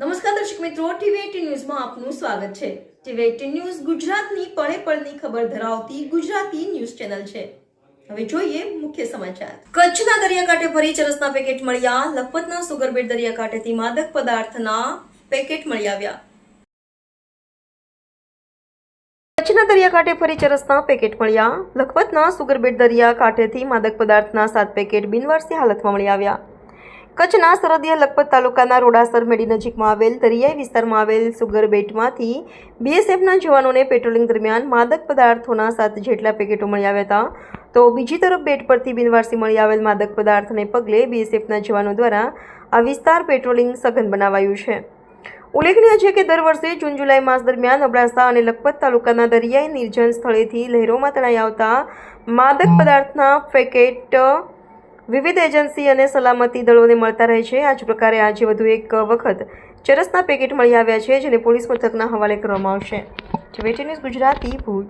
નમસ્કાર દર્શક મિત્રો ટીવી ન્યૂઝમાં આપનું સ્વાગત છે. ટીવી એટીન ન્યૂઝ ગુજરાતની પળે પળની ખબર ધરાવતી ગુજરાતી ન્યૂઝ ચેનલ છે. હવે જોઈએ મુખ્ય સમાચાર. કચ્છના દરિયાકાંઠે ફરી ચરસના પેકેટ મળ્યા. લખપતના સુગરબેટ દરિયાકાંઠેથી માદક પદાર્થના પેકેટ મળી આવ્યા. કચ્છના દરિયાકાંઠે ફરી ચરસના પેકેટ મળ્યા. લખપતના સુગરબેટ દરિયાકાંઠેથી માદક પદાર્થના સાત પેકેટ બિનવારસી હાલતમાં મળી આવ્યા. કચ્છના સરહદીય લખપત તાલુકાના રોડાસર મેડી નજીકમાં આવેલ દરિયાઈ વિસ્તારમાં આવેલ સુગર બેટમાંથી બીએસએફના જવાનોને પેટ્રોલિંગ દરમિયાન માદક પદાર્થોના સાત જેટલા પેકેટો મળી આવ્યા હતા. તો બીજી તરફ બેટ પરથી બિનવારસી મળી આવેલ માદક પદાર્થને પગલે બીએસએફના જવાનો દ્વારા આ વિસ્તાર પેટ્રોલિંગ સઘન બનાવાયું છે. ઉલ્લેખનીય છે કે દર વર્ષે જૂન, જુલાઈ માસ દરમિયાન અબડાસા અને લખપત તાલુકાના દરિયાઈ નિર્જન સ્થળેથી લહેરોમાં તણાઈ આવતા માદક પદાર્થના પેકેટ વિવિધ એજન્સી અને સલામતી દળોને મળતા રહે છે. આ જ પ્રકારે આજે વધુ એક વખત ચરસના પેકેટ મળી આવ્યા છે, જેને પોલીસ મથકના હવાલે કરવામાં આવશે. ન્યૂઝ ગુજરાતી ભુજ.